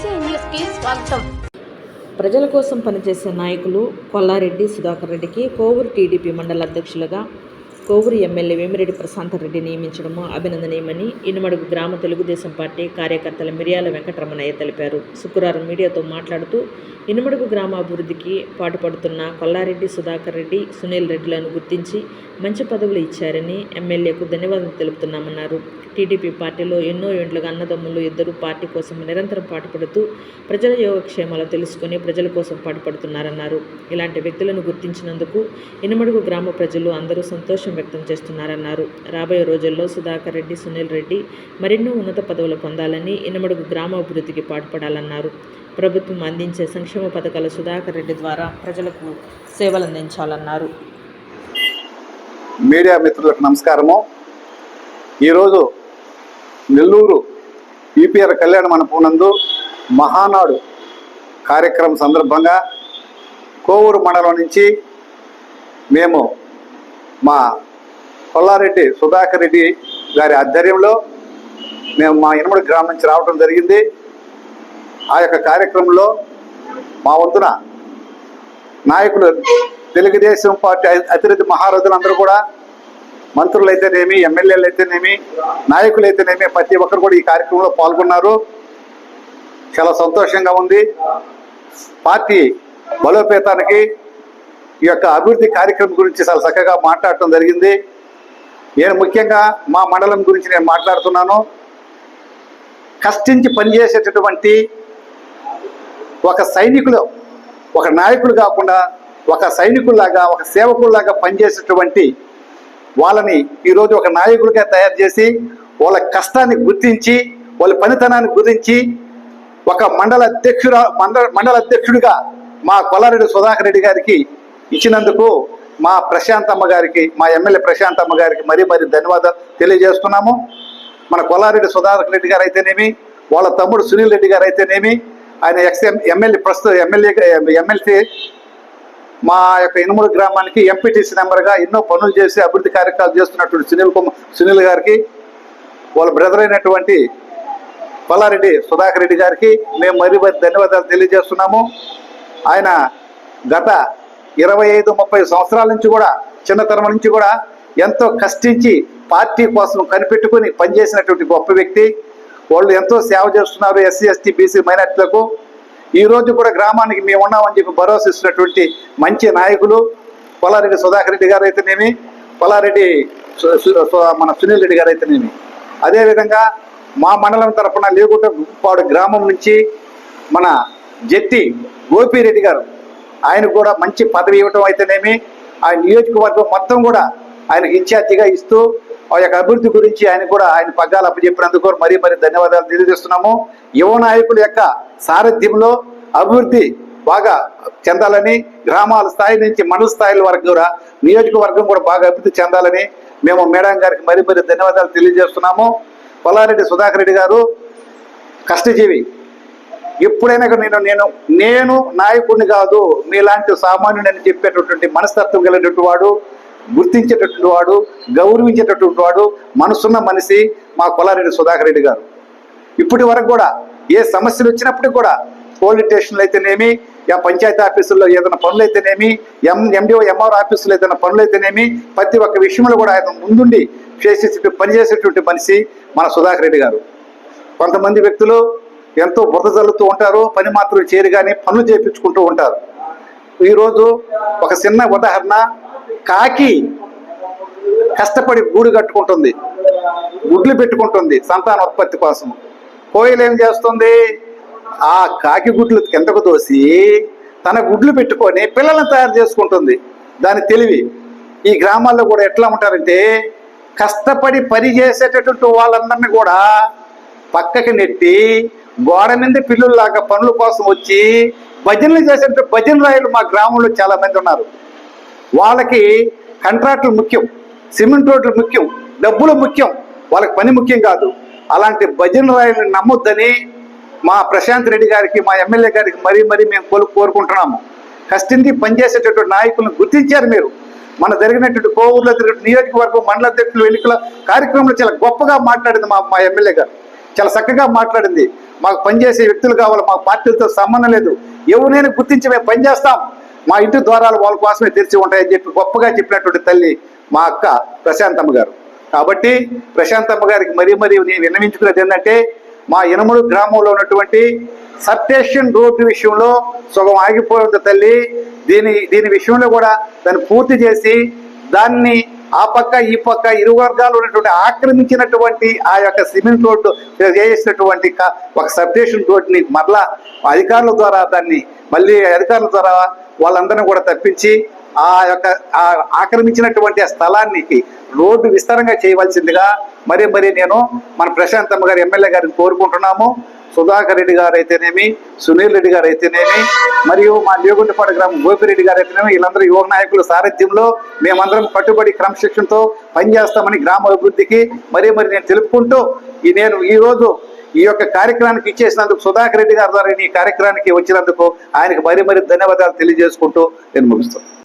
స్వాగతం. ప్రజల కోసం పనిచేసే నాయకులు కొల్లారెడ్డి సుధాకర్ రెడ్డికి కోవూరు టీడీపీ మండల అధ్యక్షులుగా కోవూరు ఎమ్మెల్యే వేమిరెడ్డి ప్రశాంత్ రెడ్డి నియమించడము అభినందనీయమని ఇనుమడుగు గ్రామ తెలుగుదేశం పార్టీ కార్యకర్తల మిర్యాల వెంకటరమణయ్య తెలిపారు. శుక్రవారం మీడియాతో మాట్లాడుతూ ఇనుమడుగు గ్రామ అభివృద్ధికి పాటుపడుతున్న కొల్లారెడ్డి సుధాకర్ రెడ్డి సునీల్ రెడ్డిలను గుర్తించి మంచి పదవులు ఇచ్చారని ఎమ్మెల్యేకు ధన్యవాదాలు తెలుపుతున్నామన్నారు. టీడీపీ పార్టీలో ఎన్నో ఏండ్లుగా అన్నదమ్ములు ఇద్దరు పార్టీ కోసం నిరంతరం పాటుపడుతూ ప్రజల యోగక్షేమాలు తెలుసుకుని ప్రజల కోసం పాటుపడుతున్నారన్నారు. ఇలాంటి వ్యక్తులను గుర్తించినందుకు ఇనుమడుగు గ్రామ ప్రజలు అందరూ సంతోషం వ్యక్తం చేస్తున్నారన్నారు. రాబోయే రోజుల్లో సుధాకర్ రెడ్డి సునీల్ రెడ్డి మరెన్నో ఉన్నత పదవులు పొందాలని ఇనుమడుగు గ్రామాభివృద్ధికి పాటుపడాలన్నారు. ప్రభుత్వం అందించే సంక్షేమ పథకాల సుధాకర్ రెడ్డి ద్వారా ప్రజలకు సేవలు అందించాలన్నారు. మీడియా మిత్రులకు నమస్కారము. ఈరోజు నెల్లూరు ఈపీఆర్ కళ్యాణ మండపం నందు మహానాడు కార్యక్రమం సందర్భంగా కోవూరు మండలం నుంచి మేము మా కొల్లారెడ్డి సుధాకర్ రెడ్డి గారి ఆధ్వర్యంలో మేము మా ఇనుమడి గ్రామం నుంచి రావడం జరిగింది. ఆ యొక్క కార్యక్రమంలో మా వంతున నాయకులు తెలుగుదేశం పార్టీ అతి- అతిరథి మహారథులందరూ కూడా మంత్రులు అయితేనేమి ఎమ్మెల్యేలు అయితేనేమి నాయకులు అయితేనేమి ప్రతి ఒక్కరు కూడా ఈ కార్యక్రమంలో పాల్గొన్నారు. చాలా సంతోషంగా ఉంది. పార్టీ బలోపేతానికి ఈ యొక్క అభివృద్ధి కార్యక్రమం గురించి చాలా చక్కగా మాట్లాడటం జరిగింది. నేను ముఖ్యంగా మా మండలం గురించి నేను మాట్లాడుతున్నాను. కష్టించి పనిచేసేటటువంటి ఒక సైనికులు ఒక నాయకుడు కాకుండా ఒక సైనికుల్లాగా ఒక సేవకుల్లాగా పనిచేసేటువంటి వాళ్ళని ఈరోజు ఒక నాయకుడిగా తయారు చేసి వాళ్ళ కష్టాన్ని గుర్తించి వాళ్ళ పనితనాన్ని గురించి ఒక మండల అధ్యక్షుడు మండల మండల అధ్యక్షుడిగా మా కొల్లారెడ్డి సుధాకర్ రెడ్డి గారికి ఇచ్చినందుకు మా ప్రశాంతమ్మ గారికి మా ఎమ్మెల్యే ప్రశాంతమ్మ గారికి మరీ మరీ ధన్యవాదాలు తెలియజేస్తున్నాము. మన కొల్లారెడ్డి సుధాకర్ రెడ్డి గారు అయితేనేమి వాళ్ళ తమ్ముడు సునీల్ రెడ్డి గారు అయితేనేమి ఆయన ఎక్స్ ఎమ్మెల్యే ప్రస్తుత ఎమ్మెల్యే ఎమ్మెల్సీ మా యొక్క ఇనుమూరు గ్రామానికి ఎంపీటీసీ నెంబర్గా ఎన్నో పనులు చేసి అభివృద్ధి కార్యక్రమాలు చేస్తున్నటువంటి సునీల్ కుమార్ సునీల్ గారికి వాళ్ళ బ్రదర్ అయినటువంటి కొల్లారెడ్డి సుధాకర్ రెడ్డి గారికి మేము మరీ మరీ ధన్యవాదాలు తెలియజేస్తున్నాము. ఆయన గత ఇరవై ఐదు ముప్పై సంవత్సరాల నుంచి కూడా చిన్నతనం నుంచి కూడా ఎంతో కష్టించి పార్టీ కోసం కనిపెట్టుకుని పనిచేసినటువంటి గొప్ప వ్యక్తి. వాళ్ళు ఎంతో సేవ చేస్తున్నారు ఎస్సీ ఎస్టీ బీసీ మైనార్టీలకు. ఈ రోజు కూడా గ్రామానికి మేము ఉన్నామని చెప్పి భరోసా ఇస్తున్నటువంటి మంచి నాయకులు పొలారెడ్డి సుధాకర్ రెడ్డి గారు అయితేనేమి కొల్లారెడ్డి మన సునీల్ రెడ్డి గారు అయితేనేమి. అదేవిధంగా మా మండలం తరఫున లేకుంటే పాడు గ్రామం నుంచి మన జట్టి గోపిరెడ్డి గారు ఆయన కూడా మంచి పదవి ఇవ్వటం అయితేనేమి ఆ నియోజకవర్గం మొత్తం కూడా ఆయన ఇన్ఛార్జిగా ఇస్తూ ఆ యొక్క అభివృద్ధి గురించి ఆయన కూడా ఆయన పగ్గాలు అప్పచెప్పినందుకు మరీ మరీ ధన్యవాదాలు తెలియజేస్తున్నాము. యువ నాయకుల యొక్క సారథ్యంలో అభివృద్ధి బాగా చెందాలని గ్రామాల స్థాయి నుంచి మండల స్థాయిల వరకు కూడా నియోజకవర్గం కూడా బాగా అభివృద్ధి చెందాలని మేము మేడం గారికి మరీ మరీ ధన్యవాదాలు తెలియజేస్తున్నాము. కొల్లారెడ్డి సుధాకర్ రెడ్డి గారు కష్టజీవి ఎప్పుడైనా కూడా నేను నేను నేను నాయకుడిని కాదు మీలాంటి సామాన్యుడని చెప్పేటటువంటి మనస్తత్వం కలిగినటువంటి వాడు గుర్తించేటటువంటి వాడు గౌరవించేటటువంటి వాడు మనసున్న మనిషి మా కొలారెడ్డి సుధాకర్ రెడ్డి గారు. ఇప్పటి వరకు కూడా ఏ సమస్యలు వచ్చినప్పటికి కూడా పోలీస్ స్టేషన్లు అయితేనేమి ఆ పంచాయతీ ఆఫీసుల్లో ఏదైనా పనులు అయితేనేమి ఎం ఎండిఓ ఎంఆర్ ఆఫీసులో ఏదైనా పనులు అయితేనేమి ప్రతి ఒక్క విషయంలో కూడా ఆయన ముందుండి చేసే పనిచేసేటువంటి మనిషి మన సుధాకర్ రెడ్డి గారు. కొంతమంది వ్యక్తులు ఎంతో బురద జల్లుతూ ఉంటారు పని మాత్రం చేరు కానీ పనులు చేయించుకుంటూ ఉంటారు. ఈరోజు ఒక చిన్న ఉదాహరణ కాకి కష్టపడి గూడు కట్టుకుంటుంది గుడ్లు పెట్టుకుంటుంది సంతానోత్పత్తి కోసం. కోయిలు ఏం చేస్తుంది? ఆ కాకి గుడ్లు కిందకు తోసి తన గుడ్లు పెట్టుకొని పిల్లలను తయారు చేసుకుంటుంది. దాని తెలివి. ఈ గ్రామాల్లో కూడా ఎట్లా ఉంటారంటే కష్టపడి పని చేసేటటువంటి వాళ్ళందరినీ కూడా పక్కకి నెట్టి గోడ మీద పిల్లుల్లాగా పనుల కోసం వచ్చి భజనలు చేసేటప్పుడు భజన రాయలు మా గ్రామంలో చాలా మంది ఉన్నారు. వాళ్ళకి కంట్రాక్టులు ముఖ్యం సిమెంట్ రోడ్లు ముఖ్యం డబ్బులు ముఖ్యం వాళ్ళకి పని ముఖ్యం కాదు. అలాంటి భజన రాయలను నమ్మొద్దని మా ప్రశాంత్ రెడ్డి గారికి మా ఎమ్మెల్యే గారికి మరీ మరీ మేము కోలు కోరుకుంటున్నాము. కష్టించి పనిచేసేటటువంటి నాయకులను గుర్తించారు మీరు. మన జరిగినటువంటి కోవూరులో జరిగిన నియోజకవర్గం మండల అధ్యక్షులు ఎన్నికల కార్యక్రమంలో చాలా గొప్పగా మాట్లాడింది మా మా ఎమ్మెల్యే గారు. చాలా చక్కగా మాట్లాడింది. మాకు పనిచేసే వ్యక్తులు కావాలి మాకు పార్టీలతో సంబంధం లేదు. ఎవరినైనా గుర్తించి మేము పనిచేస్తాం. మా ఇంటి ద్వారాలు వాళ్ళ కోసమే తెరిచి ఉంటాయని చెప్పి గొప్పగా చెప్పినటువంటి తల్లి మా అక్క ప్రశాంతమ్మ గారు. కాబట్టి ప్రశాంతమ్మ గారికి మరీ మరీ నేను విన్నవించుకున్నది ఏంటంటే మా ఇనముడు గ్రామంలో ఉన్నటువంటి సబ్స్టేషన్ రోడ్డు విషయంలో సగం ఆగిపోయింది తల్లి దీని దీని విషయంలో కూడా దాన్ని పూర్తి చేసి దాన్ని ఆ పక్క ఈ పక్క ఇరు వర్గాలు ఉన్నటువంటి ఆక్రమించినటువంటి ఆ యొక్క సిమెంట్ రోడ్డు చేసినటువంటి ఒక సబ్స్టేషన్ రోడ్ని మరలా అధికారుల ద్వారా దాన్ని మళ్ళీ అధికారుల ద్వారా వాళ్ళందరినీ కూడా తప్పించి ఆ యొక్క ఆక్రమించినటువంటి ఆ స్థలానికి రోడ్డు విస్తారంగా చేయవలసిందిగా మరి మరి నేను మన ప్రశాంతమ్మ గారి ఎమ్మెల్యే గారిని కోరుకుంటున్నాము. సుధాకర్ రెడ్డి గారు అయితేనేమి సునీల్ రెడ్డి గారు అయితేనేమి మరియు మా లేగుంటపాడు గ్రామం గోపిరెడ్డి గారు అయితేనేమి వీళ్ళందరూ యువ నాయకుల సారథ్యంలో మేమందరం కట్టుబడి క్రమశిక్షణతో పనిచేస్తామని గ్రామ అభివృద్ధికి మరీ మరి నేను తెలుపుకుంటూ ఈ నేను ఈ రోజు ఈ యొక్క కార్యక్రమానికి ఇచ్చేసినందుకు సుధాకర్ రెడ్డి గారి ద్వారా ఈ కార్యక్రమానికి వచ్చినందుకు ఆయనకు మరీ మరీ ధన్యవాదాలు తెలియజేసుకుంటూ నేను ముగిస్తాను